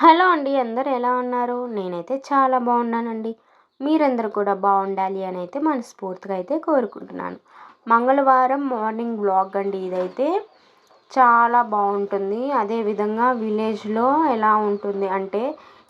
Hello అండి అందరు ఎలా ఉన్నారు? నేనైతే చాలా బాగున్నానండి. మీరందరూ కూడా బాగుండాలి అని అయితే మనస్ఫూర్తిగా అయితే కోరుకుంటున్నాను. మంగళవారం మార్నింగ్ బ్లాగ్ అండి ఇదైతే. చాలా బాగుంటుంది. అదేవిధంగా విలేజ్లో ఎలా ఉంటుంది అంటే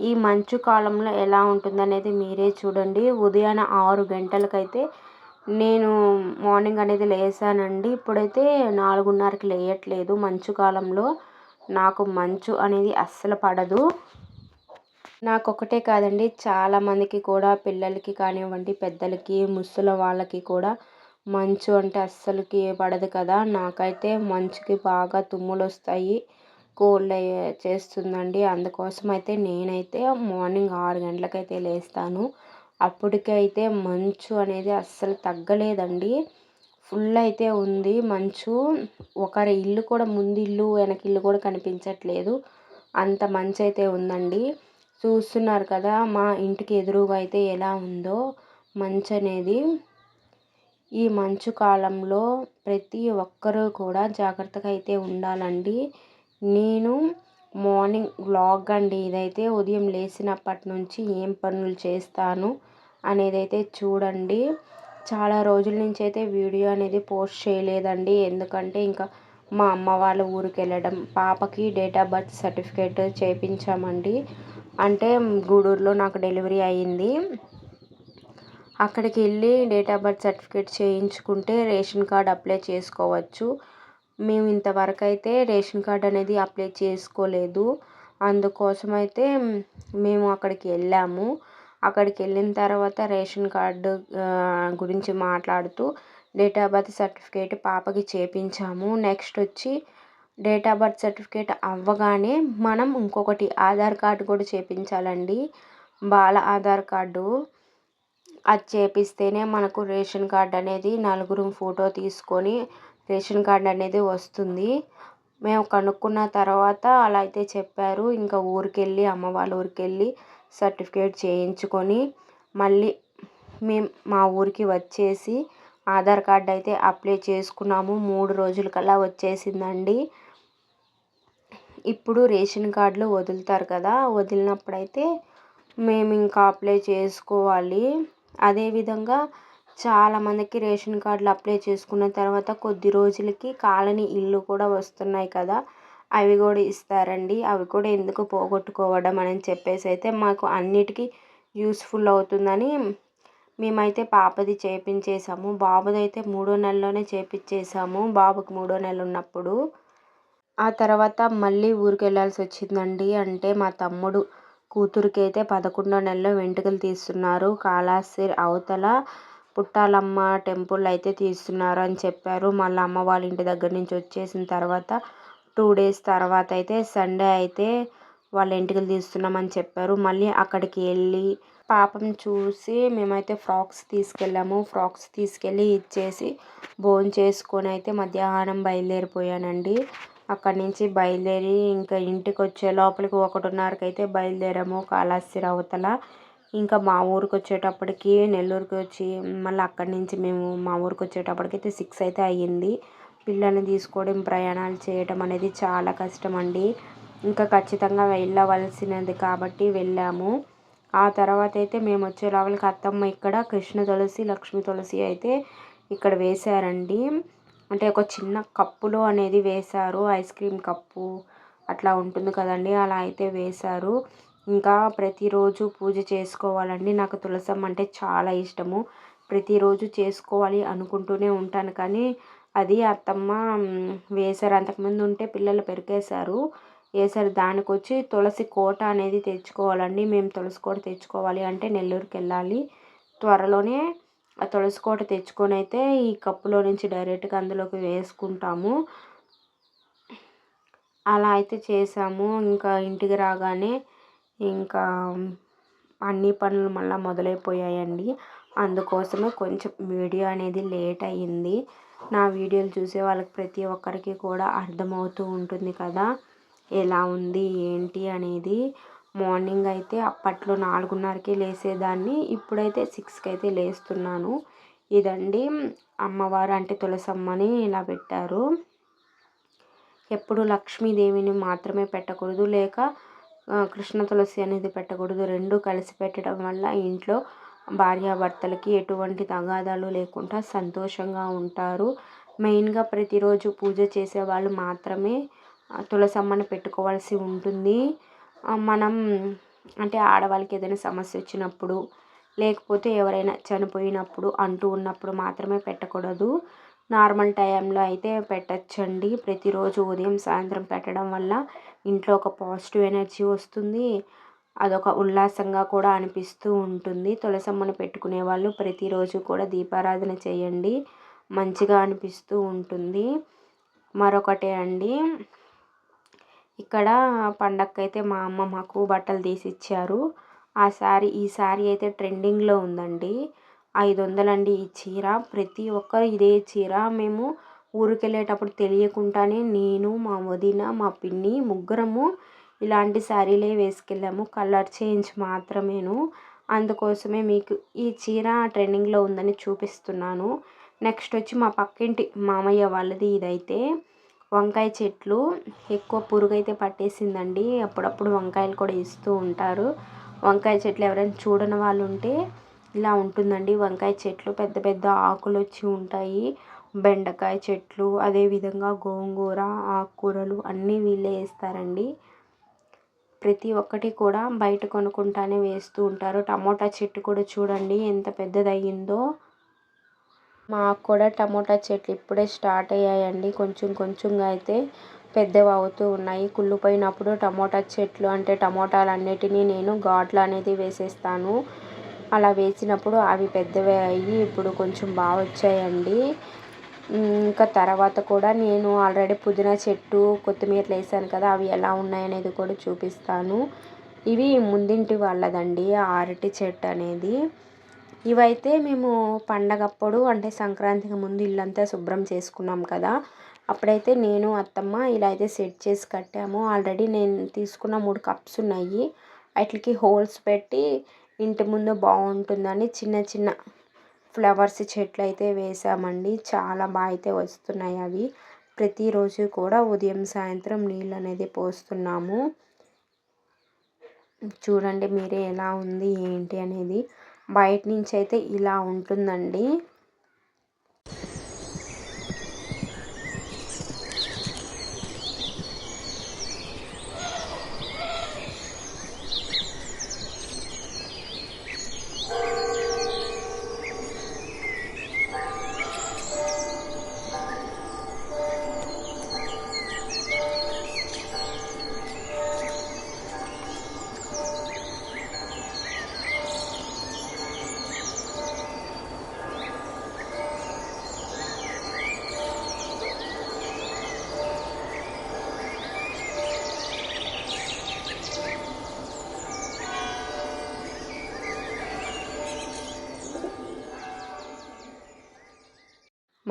ఈ మంచు కాలంలో ఎలా ఉంటుంది అనేది మీరే చూడండి. ఉదయాన ఆరు గంటలకైతే నేను మార్నింగ్ అనేది లేసానండి. ఇప్పుడైతే నాలుగున్నరకి లేయట్లేదు మంచు కాలంలో. నాకు మంచు అనేది అస్సలు పడదు. నాకు ఒకటే కాదండి చాలామందికి కూడా పిల్లలకి కానివ్వండి పెద్దలకి ముసలి వాళ్ళకి కూడా మంచు అంటే అస్సలకి పడదు కదా. నాకైతే మంచుకి బాగా తుమ్ములు వస్తాయి కోల్డ్ చేస్తుందండి. అందుకోసం అయితే నేనైతే మార్నింగ్ ఆరు గంటలకైతే లేస్తాను. అప్పటికైతే మంచు అనేది అస్సలు తగ్గలేదండి. ఫుల్ అయితే ఉంది. మంచు ఒకరి ఇల్లు కూడా ముందు ఇల్లు వెనక ఇల్లు కూడా కనిపించట్లేదు. అంత మంచు అయితే ఉందండి. చూస్తున్నారు కదా మా ఇంటికి ఎదురుగా అయితే ఎలా ఉందో మంచు అనేది ఈ మంచు కాలంలో ప్రతి ఒక్కరూ కూడా జాగ్రత్తగా అయితే ఉండాలండి. నేను మార్నింగ్ వ్లాగ్ అండి ఇదైతే ఉదయం లేచినప్పటి నుంచి ఏం పనులు చేస్తాను అనేది అయితే చూడండి. చాలా రోజుల నుంచి అయితే వీడియో అనేది పోస్ట్ చేయలేదండి. ఎందుకంటే ఇంకా మా అమ్మ వాళ్ళ ఊరికి వెళ్ళడం పాపకి డేట్ ఆఫ్ బర్త్ సర్టిఫికేట్ చేయించామండి అంటే గూడూరులో నాకు డెలివరీ అయ్యింది. అక్కడికి వెళ్ళి డేట్ ఆఫ్ బర్త్ సర్టిఫికేట్ చేయించుకుంటే రేషన్ కార్డ్ అప్లై చేసుకోవచ్చు. మేము ఇంతవరకు అయితే రేషన్ కార్డ్ అనేది అప్లై చేసుకోలేదు. అందుకోసం అయితే మేము అక్కడికి వెళ్ళాము. అక్కడికి వెళ్ళిన తర్వాత రేషన్ కార్డు గురించి మాట్లాడుతూ డేట్ ఆఫ్ బర్త్ సర్టిఫికేట్ పాపకి చేయించాము నెక్స్ట్ వచ్చి డేట్ ఆఫ్ బర్త్ సర్టిఫికేట్ అవ్వగానే మనం ఇంకొకటి ఆధార్ కార్డు కూడా చేయించాలండి బాల ఆధార్ కార్డు. అది చేపిస్తేనే మనకు రేషన్ కార్డు అనేది నలుగురు ఫోటో తీసుకొని రేషన్ కార్డు అనేది వస్తుంది. మేము కనుక్కున్న తర్వాత అలా అయితే చెప్పారు. ఇంకా ఊరికెళ్ళి అమ్మ వాళ్ళ ఊరికెళ్ళి సర్టిఫికేట్ చేయించుకొని మళ్ళీ మేము మా ఊరికి వచ్చేసి ఆధార్ కార్డ్ అయితే అప్లై చేసుకున్నాము. మూడు రోజులకల్లా వచ్చేసిందండి. ఇప్పుడు రేషన్ కార్డులు వదులుతారు కదా వదిలినప్పుడైతే మేము ఇంకా అప్లై చేసుకోవాలి. అదేవిధంగా చాలామందికి రేషన్ కార్డులు అప్లై చేసుకున్న తర్వాత కొద్ది రోజులకి కాలనీ ఇల్లు కూడా వస్తున్నాయి కదా. అవి కూడా ఇస్తారండి. అవి కూడా ఎందుకు పోగొట్టుకోవడం అని చెప్పేసి అయితే మాకు అన్నిటికీ యూస్ఫుల్ అవుతుందని మేమైతే పాపది చేయించేసాము బాబుది అయితే మూడో నెలలోనే చేయించేసాము బాబుకి మూడో నెల ఉన్నప్పుడు. ఆ తర్వాత మళ్ళీ ఊరికి వెళ్ళాల్సి వచ్చిందండి. అంటే మా తమ్ముడు కూతురికి అయితే పదకొండో నెలలో వెంట్రుకలు తీస్తున్నారు. కాళహస్తి అవతల పుట్టాలమ్మ టెంపుల్ అయితే తీస్తున్నారు అని చెప్పారు. మళ్ళీ అమ్మ వాళ్ళ ఇంటి దగ్గర నుంచి వచ్చేసిన తర్వాత టూ డేస్ తర్వాత అయితే సండే అయితే వాళ్ళ ఇంటికి తీస్తున్నామని చెప్పారు. మళ్ళీ అక్కడికి వెళ్ళి పాపం చూసి మేమైతే ఫ్రాక్స్ తీసుకెళ్ళాము. ఫ్రాక్స్ తీసుకెళ్ళి ఇచ్చేసి భోజనం చేసుకొని అయితే మధ్యాహ్నం బయలుదేరిపోయానండి. అక్కడి నుంచి బయలుదేరి ఇంకా ఇంటికి వచ్చే లోపలికి ఒకటిన్నరకి అయితే బయలుదేరాము కాళహస్తి అవతల ఇంకా మా ఊరికి వచ్చేటప్పటికి నెల్లూరుకి వచ్చి మళ్ళీ అక్కడి నుంచి మేము మా ఊరికి వచ్చేటప్పటికి అయితే సిక్స్ అయితే అయ్యింది. పిల్లల్ని తీసుకోవడం ప్రయాణాలు చేయడం అనేది చాలా కష్టం అండి ఇంకా ఖచ్చితంగా వెళ్ళవలసినది కాబట్టి వెళ్ళాము. ఆ తర్వాత అయితే మేము వచ్చే లోపలికి అత్తమ్మ ఇక్కడ కృష్ణ తులసి లక్ష్మీ తులసి అయితే ఇక్కడ వేశారండి. అంటే ఒక చిన్న కప్పులో అనేది వేశారు. ఐస్ క్రీమ్ కప్పు అట్లా ఉంటుంది కదండి అలా అయితే వేశారు. ఇంకా ప్రతిరోజు పూజ చేసుకోవాలండి. నాకు తులసమ్మ అంటే చాలా ఇష్టము. ప్రతిరోజు చేసుకోవాలి అనుకుంటూనే ఉంటాను కానీ అది అత్తమ్మ వేశారు. అంతకుముందు ఉంటే పిల్లలు పెరికేశారు వేశారు. దానికి వచ్చి తులసి కోట అనేది తెచ్చుకోవాలండి. మేము తులసి కోట తెచ్చుకోవాలి అంటే నెల్లూరుకి వెళ్ళాలి త్వరలోనే ఆ తులసి కోట తెచ్చుకొని అయితే ఈ కప్పులో నుంచి డైరెక్ట్గా అందులోకి వేసుకుంటాము. అలా అయితే చేసాము ఇంకా ఇంటికి రాగానే ఇంకా అన్ని పనులు మళ్ళీ మొదలైపోయాయండి. అందుకోసమే కొంచెం వీడియో అనేది లేట్ అయ్యింది. నా వీడియోలు చూసే వాళ్ళకి ప్రతి ఒక్కరికి కూడా అర్థమవుతూ ఉంటుంది కదా. ఎలా ఉంది ఏంటి అనేది. మార్నింగ్ అయితే అప్పట్లో నాలుగున్నరకే లేసేదాన్ని. ఇప్పుడైతే సిక్స్కి అయితే లేస్తున్నాను. ఇదండి అమ్మవారు అంటే తులసమ్మని ఇలా పెట్టారు. ఎప్పుడు లక్ష్మీదేవిని మాత్రమే పెట్టకూడదు. లేక కృష్ణ తులసి అనేది పెట్టకూడదు. రెండు కలిసి పెట్టడం వల్ల ఇంట్లో భార్యాభర్తలకి ఎటువంటి తగాదాలు లేకుండా సంతోషంగా ఉంటారు. మెయిన్గా ప్రతిరోజు పూజ చేసే వాళ్ళు మాత్రమే తులసమ్మని పెట్టుకోవాల్సి ఉంటుంది. మనం అంటే ఆడవాళ్ళకి ఏదైనా సమస్య వచ్చినప్పుడు లేకపోతే ఎవరైనా చనిపోయినప్పుడు అంటూ ఉన్నప్పుడు మాత్రమే పెట్టకూడదు. నార్మల్ టైంలో అయితే పెట్టచ్చండి. ప్రతిరోజు ఉదయం సాయంత్రం పెట్టడం వల్ల ఇంట్లో ఒక పాజిటివ్ ఎనర్జీ వస్తుంది. అదొక ఉల్లాసంగా కూడా అనిపిస్తూ ఉంటుంది. తులసమ్మను పెట్టుకునే వాళ్ళు ప్రతిరోజు కూడా దీపారాధన చేయండి. మంచిగా అనిపిస్తూ ఉంటుంది. మరొకటి అండి. ఇక్కడ పండక్కైతే మా అమ్మ మాకు బట్టలు తీసి ఇచ్చారు ఆ శారీ ఈ శారీ అయితే ట్రెండింగ్లో ఉందండి. ఐదు వందలండి ఈ చీర. ప్రతి ఒక్కరు ఇదే చీర. మేము ఊరికెళ్ళేటప్పుడు తెలియకుండానే నేను మా వదిన మా పిన్ని ముగ్గురము ఇలాంటి శారీలే వేసుకెళ్ళాము. Colour change మాత్రమేను. అందుకోసమే మీకు ఈ చీర ట్రెండింగ్లో ఉందని చూపిస్తున్నాను. నెక్స్ట్ వచ్చి మా పక్కింటి మామయ్య వాళ్ళది ఇదైతే. వంకాయ చెట్లు. ఎక్కువ పురుగు అయితే పట్టేసిందండి. అప్పుడప్పుడు వంకాయలు కూడా ఇస్తూ ఉంటారు. వంకాయ చెట్లు ఎవరైనా చూడని వాళ్ళు ఉంటే ఇలా ఉంటుందండి. వంకాయ చెట్లు పెద్ద పెద్ద ఆకులు వచ్చి ఉంటాయి. బెండకాయ చెట్లు అదేవిధంగా గోంగూర ఆకుకూరలు అన్నీ వీళ్ళే వేస్తారండి. ప్రతి ఒక్కటి కూడా బయట కొనుక్కుంటానే వేస్తూ ఉంటారు. టమోటా చెట్టు కూడా చూడండి ఎంత పెద్దదయ్యిందో. మాకు కూడా టమోటా చెట్లు ఇప్పుడే స్టార్ట్ అయ్యాయండి. కొంచెం కొంచెంగా అయితే పెద్దవి అవుతూ ఉన్నాయి. కుళ్ళిపోయినప్పుడు టమోటా చెట్లు అంటే టమోటాలు అన్నిటినీ నేను ఘాట్లు అనేది వేసేస్తాను. అలా వేసినప్పుడు అవి పెద్దవి అయ్యి ఇప్పుడు కొంచెం బాగా వచ్చాయండి ఇంకా తర్వాత కూడా నేను ఆల్రెడీ పుదీనా చెట్టు కొత్తిమీరలు వేసాను కదా అవి ఎలా ఉన్నాయనేది కూడా చూపిస్తాను. ఇవి ముందింటి వాళ్ళదండి అరటి చెట్టు అనేది. ఇవైతే మేము పండగప్పుడు అంటే సంక్రాంతికి ముందు ఇల్లంతా శుభ్రం చేసుకున్నాం కదా. అప్పుడైతే నేను అత్తమ్మ ఇలా అయితే సెట్ చేసి కట్టాము. ఆల్రెడీ నేను తీసుకున్న మూడు కప్స్ ఉన్నాయి. వాటికి హోల్స్ పెట్టి ఇంటి ముందు బాగుంటుందని చిన్న చిన్న ఫ్లవర్స్ చెట్లు అయితే వేసామండి. చాలా బాగా అయితే వస్తున్నాయి అవి. ప్రతిరోజు కూడా ఉదయం సాయంత్రం నీళ్ళు అనేది పోస్తున్నాము. చూడండి మీరే ఎలా ఉంది ఏంటి అనేది. బయట నుంచి అయితే ఇలా ఉంటుందండి.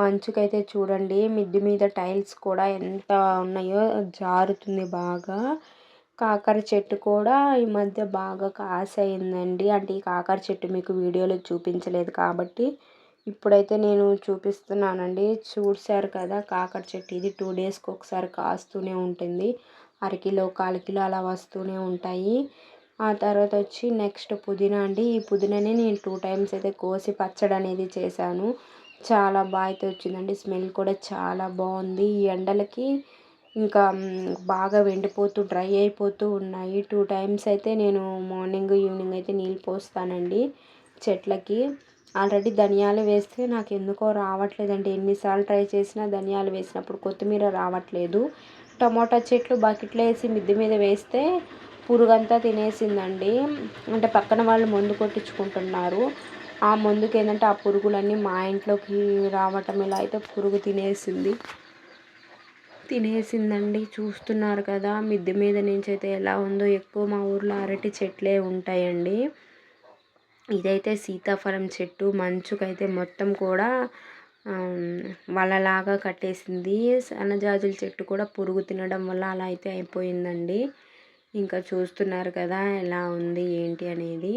మంచుకైతే చూడండి. మిద్ది మీద టైల్స్ కూడా ఎంత ఉన్నాయో జారుతుంది బాగా. కాకర చెట్టు కూడా ఈ మధ్య బాగా కాసయిందండి అంటే ఈ కాకర చెట్టు మీకు వీడియోలో చూపించలేదు కాబట్టి ఇప్పుడైతే నేను చూపిస్తున్నానండి. చూసారు కదా కాకర చెట్టు. ఇది టూ డేస్కి ఒకసారి కాస్తూనే ఉంటుంది. అరకిలో కాలు కిలో అలా వస్తూనే ఉంటాయి. ఆ తర్వాత వచ్చి నెక్స్ట్ పుదీనా అండి. ఈ పుదీనాని నేను టూ టైమ్స్ అయితే కోసి పచ్చడి అనేది చేశాను. చాలా బాగా అయితే వచ్చిందండి. స్మెల్ కూడా చాలా బాగుంది. ఈ ఎండలకి ఇంకా బాగా వెండిపోతూ డ్రై అయిపోతూ ఉన్నాయి. టూ టైమ్స్ అయితే నేను మార్నింగ్ ఈవినింగ్ అయితే నీళ్ళు పోస్తానండి చెట్లకి. ఆల్రెడీ ధనియాలు వేస్తే నాకు ఎందుకో రావట్లేదండి. ఎన్నిసార్లు ట్రై చేసినా ధనియాలు వేసినప్పుడు కొత్తిమీర రావట్లేదు. టమోటా చెట్లు బకెట్లో వేసి మిద్దె మీద వేస్తే పురుగంతా తినేసిందండి. అంటే పక్కన వాళ్ళు మందు కొట్టించుకుంటున్నారు. ఆ మందుకి ఏంటంటే ఆ పురుగులన్నీ మా ఇంట్లోకి రావటం ఇలా అయితే పురుగు తినేసింది. తినేసిందండి. చూస్తున్నారు కదా మిద్దె మీద నుంచి అయితే ఎలా ఉందో ఎక్కువ మా ఊర్లో అరటి చెట్లే ఉంటాయండి. ఇదైతే సీతాఫలం చెట్టు మంచుకైతే మొత్తం కూడా వలలాగా కట్టేసింది. సన్నజాజుల చెట్టు కూడా పురుగు తినడం వల్ల అలా అయితే అయిపోయిందండి. ఇంకా చూస్తున్నారు కదా ఎలా ఉంది ఏంటి అనేది.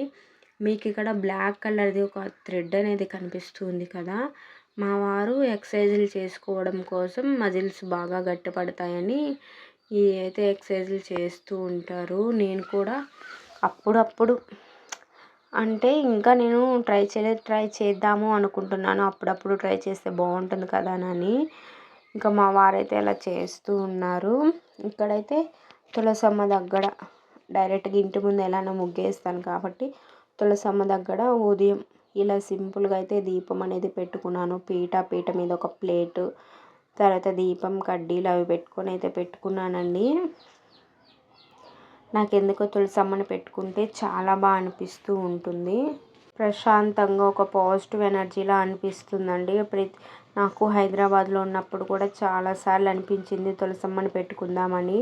మీకు ఇక్కడ బ్లాక్ కలర్ది ఒక థ్రెడ్ అనేది కనిపిస్తుంది కదా మా వారు ఎక్సర్సైజులు చేసుకోవడం కోసం మజిల్స్ బాగా గట్టిపడతాయని ఈ అయితే ఎక్సర్సైజులు చేస్తూ ఉంటారు. నేను కూడా అప్పుడప్పుడు అంటే ఇంకా నేను ట్రై చేయలేదు ట్రై చేద్దాము అనుకుంటున్నాను. అప్పుడప్పుడు ట్రై చేస్తే బాగుంటుంది కదా అని ఇంకా మా వారైతే అలా చేస్తూ ఉన్నారు. ఇక్కడైతే తులసమ్మ దగ్గర డైరెక్ట్గా ఇంటి ముందు ఎలానో ముగ్గేస్తాను కాబట్టి తులసమ్మ దగ్గర ఉదయం ఇలా సింపుల్గా అయితే దీపం అనేది పెట్టుకున్నాను. పీట పీట మీద ఒక ప్లేటు తర్వాత దీపం కడ్డీలు అవి పెట్టుకొని అయితే పెట్టుకున్నానండి. నాకు ఎందుకో తులసమ్మని పెట్టుకుంటే చాలా బాగా అనిపిస్తూ ఉంటుంది. ప్రశాంతంగా ఒక పాజిటివ్ ఎనర్జీలా అనిపిస్తుందండి. ప్రతి నాకు హైదరాబాద్లో ఉన్నప్పుడు కూడా చాలాసార్లు అనిపించింది తులసమ్మని పెట్టుకుందామని.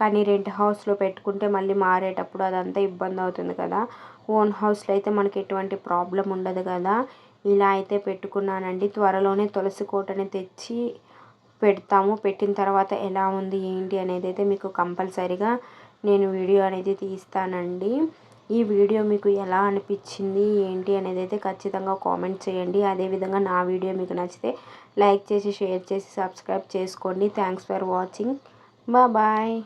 కానీ రెంట్ హౌస్లో పెట్టుకుంటే మళ్ళీ మారేటప్పుడు అదంతా ఇబ్బంది అవుతుంది కదా. ఓన్ హౌస్లో అయితే మనకి ఎటువంటి ప్రాబ్లం ఉండదు కదా. ఇలా అయితే పెట్టుకున్నానండి. త్వరలోనే తులసి కోటని తెచ్చి పెడతాము. పెట్టిన తర్వాత ఎలా ఉంది ఏంటి అనేది అయితే మీకు కంపల్సరీగా నేను వీడియో అనేది తీస్తానండి. ఈ వీడియో మీకు ఎలా అనిపించింది ఏంటి అనేది అయితే ఖచ్చితంగా కామెంట్ చేయండి. అదేవిధంగా నా వీడియో మీకు నచ్చితే లైక్ చేసి షేర్ చేసి సబ్స్క్రైబ్ చేసుకోండి. Thanks for watching. బాయ్.